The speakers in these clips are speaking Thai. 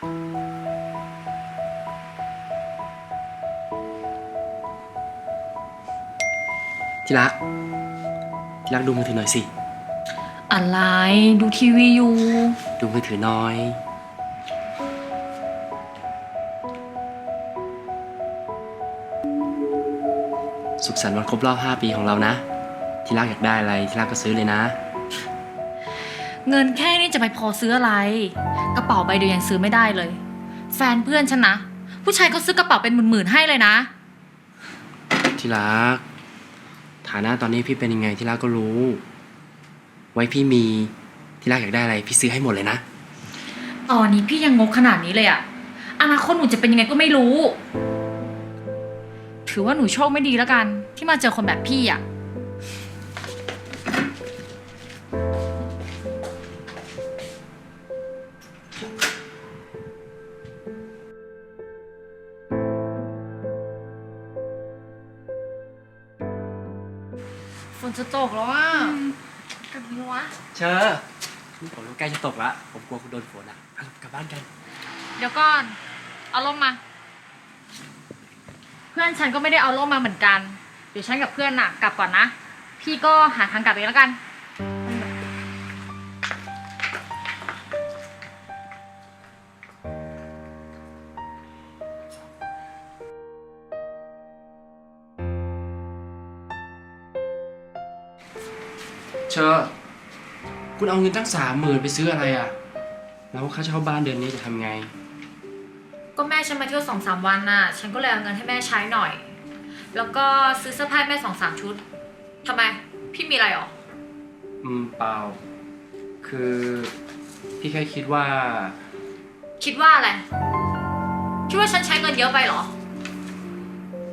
ที่รักที่รักดูมือถือหน่อยสิ อะไรดูทีวีอยู่ดูมือถือหน้อย สุขสันต์วันครบรอบ 5 ปีของเรานะ ที่รักอยากได้อะไรที่รักก็ซื้อเลยนะ เงินแค่นี้จะไปพอซื้ออะไร กระเป๋าใบเดียวยังซื้อไม่ได้เลย แฟนเพื่อนฉันนะ ผู้ชายเขาซื้อกระเป๋าเป็นหมื่นๆให้เลยนะ ที่รัก ฐานะตอนนี้พี่เป็นยังไงที่รักก็รู้ ไว้พี่มีที่รักอยากได้อะไร พี่ซื้อให้หมดเลยนะ ตอนนี้พี่ยังงกขนาดนี้เลยอะอนาคตหนูจะเป็นยังไงก็ไม่รู้ ถือว่าหนูโชคไม่ดีแล้วกัน ที่มาเจอคนแบบพี่อะ ฝนจะตกแล้วอะกลับดีวะเชอนี่ฝนใกล้จะตกละ ผมกลัวคุณโดนฝนอะไปกลับบ้านกัน เดี๋ยวก่อน เอาร่มมา เพื่อนฉันก็ไม่ได้เอาร่มมาเหมือนกัน เดี๋ยวฉันกับเพื่อนน่ะ กลับก่อนนะ พี่ก็หาทางกลับเองแล้วกัน คุณเอาเงินตั้งสามหมื่นไปซื้ออะไรอะ แล้วค่าเช่าบ้านเดือนนี้จะทำไง ก็แม่ฉันมาเที่ยวสองสามวันน่ะ ฉันก็เลยเอาเงินให้แม่ใช้หน่อย แล้วก็ซื้อเสื้อผ้าให้แม่สองสามชุดทำไม พี่มีอะไรหรอ อืมเปล่า คือพี่แค่คิดว่า คิดว่าอะไร คิดว่าฉันใช้เงินเยอะไปเหรอ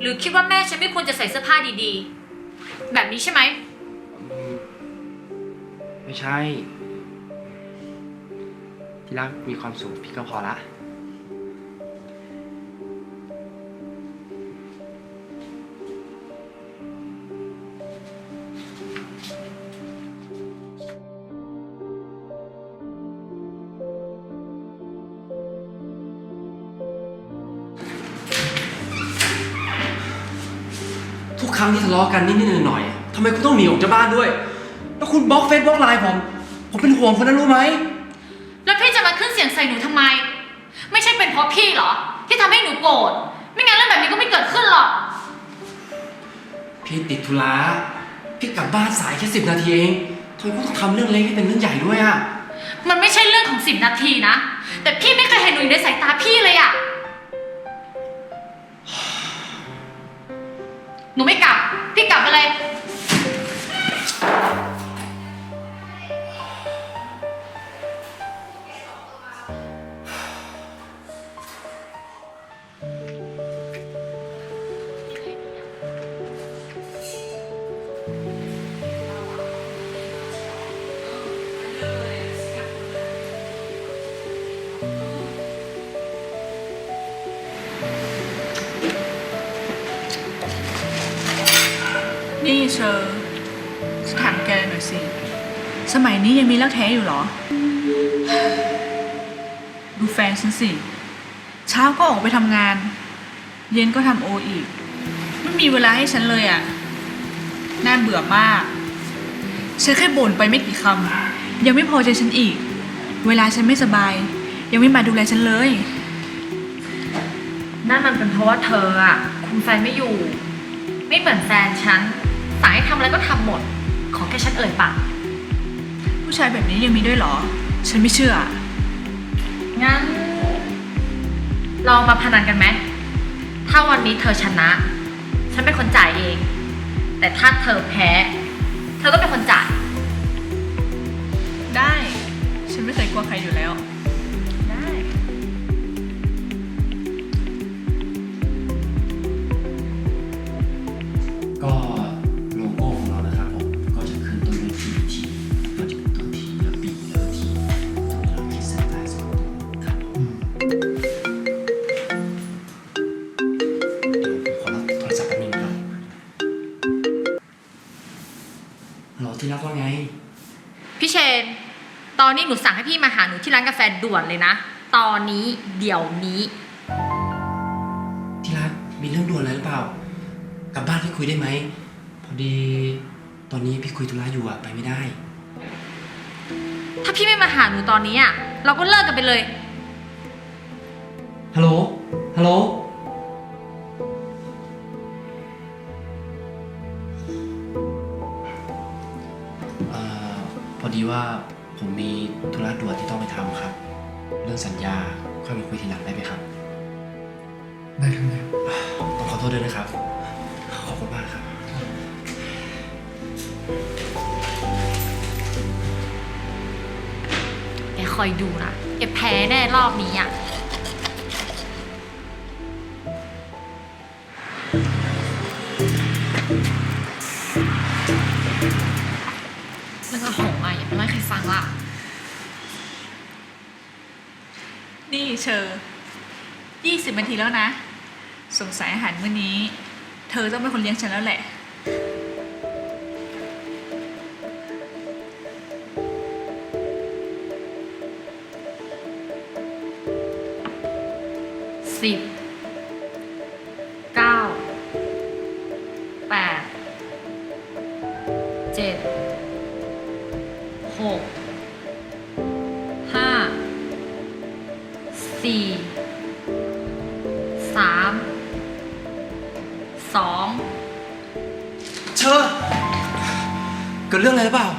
หรือคิดว่าแม่ฉันไม่ควรจะใส่เสื้อผ้าดีๆ แบบนี้ใช่ไหมอืม ไม่ใช่ ที่รักมีความสุขพี่ก็พอละ ทุกครั้งที่ทะเลาะกันนิดๆหน่อยๆอะทำไมคุณต้องหนีออกจากบ้านด้วย แล้วคุณบล็อกเฟซบล็อกไลน์ผม ผมเป็นห่วงคุณนะรู้ไหม แล้วพี่จะมาขึ้นเสียงใส่หนูทำไม ไม่ใช่เป็นเพราะพี่เหรอ ที่ทำให้หนูโกรธ ไม่งั้นเรื่องแบบนี้ก็ไม่เกิดขึ้นหรอก พี่ติดธุระพี่กลับบ้านสายแค่สิบนาทีเองทำไมคุณต้องทำเรื่องเล็กให้เป็นเรื่องใหญ่ด้วยอะมันไม่ใช่เรื่องของสิบนาทีนะ แต่พี่ไม่เคยเห็นหนูอยู่ในสายตาพี่เลยอะหนูไม่กลับ พี่กลับไปเลย เชอร์ฉันถามแกหน่อยสิ สมัยนี้ยังมีรักแท้อยู่เหรอ ดูแฟนฉันสิ เช้าก็ออกไปทำงาน เย็นก็ทำโออีก ไม่มีเวลาให้ฉันเลยอะ่ะ น่าเบื่อมากฉันแค่บ่นไปไม่กี่คำ ยังไม่พอใจฉันอีก เวลาฉันไม่สบาย ยังไม่มาดูแลฉันเลย นั่นมันเป็นเพราะว่าเธออะคุมแฟนไม่อยู่ ไม่เหมือนแฟนฉัน สั่งให้ทำอะไรก็ทำหมด ขอแค่ฉันเอ่ยปาก ผู้ชายแบบนี้ยังมีด้วยเหรอ ฉันไม่เชื่อ งั้น เรามาพนันกันไหม ถ้าวันนี้เธอชนะ ฉันเป็นคนจ่ายเอง แต่ถ้าเธอแพ้ เธอก็เป็นคนจ่าย ได้ ฉันไม่เคยกลัวใครอยู่แล้ว อนนี้หนูสั่งให้พี่มาหาหนูที่ร้านกาแฟด่วนเลยนะ ตอนนี้เดี๋ยวนี้ ที่รักมีเรื่องด่วนอะไรหรือเปล่า กลับบ้านพี่คุยได้ไหม พอดีตอนนี้พี่คุยธุระอยู่อะไปไม่ได้ ถ้าพี่ไม่มาหาหนูตอนนี้อะเราก็เลิกกันไปเลย ฮัลโหล ฮัลโหล เอ่อ พอดีว่า ผมมีธุระด่วนที่ต้องไปทำครับ เรื่องสัญญาค่อยมาคุยทีหลังได้ไหมครับ ได้ครับได้ต้องขอโทษด้วยนะครับ ขอบคุณมากครับ แกคอยดูนะแกแพ้แน่รอบนี้อะ เรื่องกระหงอะอย่าไปเล่าให้ใครฟัง ล่ะ นี่เชอร์ยี่สิบนาทีแล้วนะ สงสัยอาหารมื้อนี้ เธอต้องเป็นคนเลี้ยงฉันแล้วแหละ สิบ สี่สามสองเชอเกิดเรื่องอะไรหรือเปล่า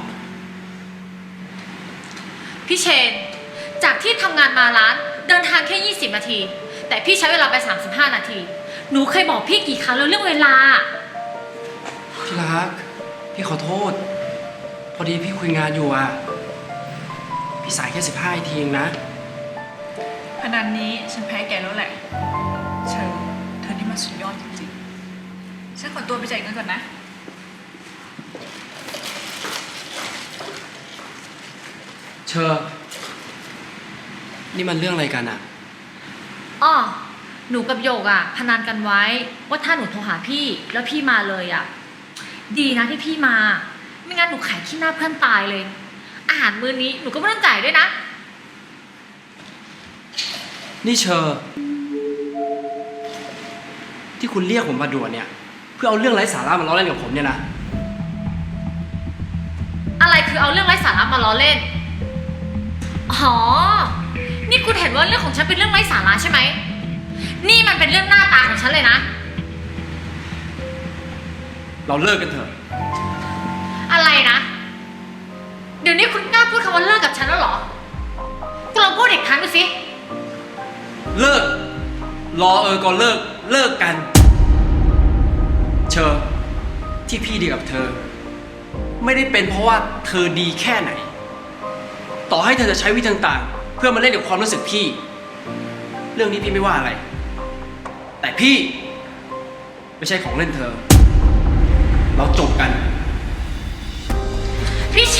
พี่เชน จากที่ทำงานมาร้านเดินทางแค่ 20 นาที แต่พี่ใช้เวลาไป 35 นาที หนูเคยบอกพี่กี่ครั้งแล้วเรื่องเวลาที่รัก พี่ขอโทษ พอดีพี่คุยงานอยู่อะพี่สายแค่สิบห้านาทีเองนะ พนันนี้ฉันแพ้แกแล้วแหละเชอร์เธอนี่มันสุดยอดจริงๆ ฉันขอตัวไปจ่ายเงินก่อนนะ เชอนี่มันเรื่องอะไรกันอะอ้อหนูกับโยกอะพนันกันไว้ว่าถ้าหนูโทรหาพี่แล้วพี่มาเลยอะดีนะที่พี่มา ไม่งั้นหนูขายขี้หน้าเพื่อนตายเลย อาหารมื้อนี้หนูก็ไม่ต้องจ่ายด้วยนะ นี่เชอที่คุณเรียกผมมาด่วนเนี่ย เพื่อเอาเรื่องไร้สาระมาล้อเล่นกับผมเนี่ยนะ อะไรคือเอาเรื่องไร้สาระมาล้อเล่น อ๋อ นี่คุณเห็นว่าเรื่องของฉันเป็นเรื่องไร้สาระใช่ไหม นี่มันเป็นเรื่องหน้าตาของฉันเลยนะ เราเลิกกันเถอะ อะไรนะ เดี๋ยวนี้คุณกล้าพูดคำว่าเลิกกับฉันแล้วเหรอ คุณลองพูดอีกครั้งดูสิ เลิก รอเออก็เลิก เลิกกัน เชอที่พี่ดีกับเธอ ไม่ได้เป็นเพราะว่าเธอดีแค่ไหน ต่อให้เธอจะใช้วิธีต่างๆ เพื่อมาเล่นกับความรู้สึกพี่ เรื่องนี้พี่ไม่ว่าอะไร แต่พี่ ไม่ใช่ของเล่นเธอ เราจบกัน พี่เช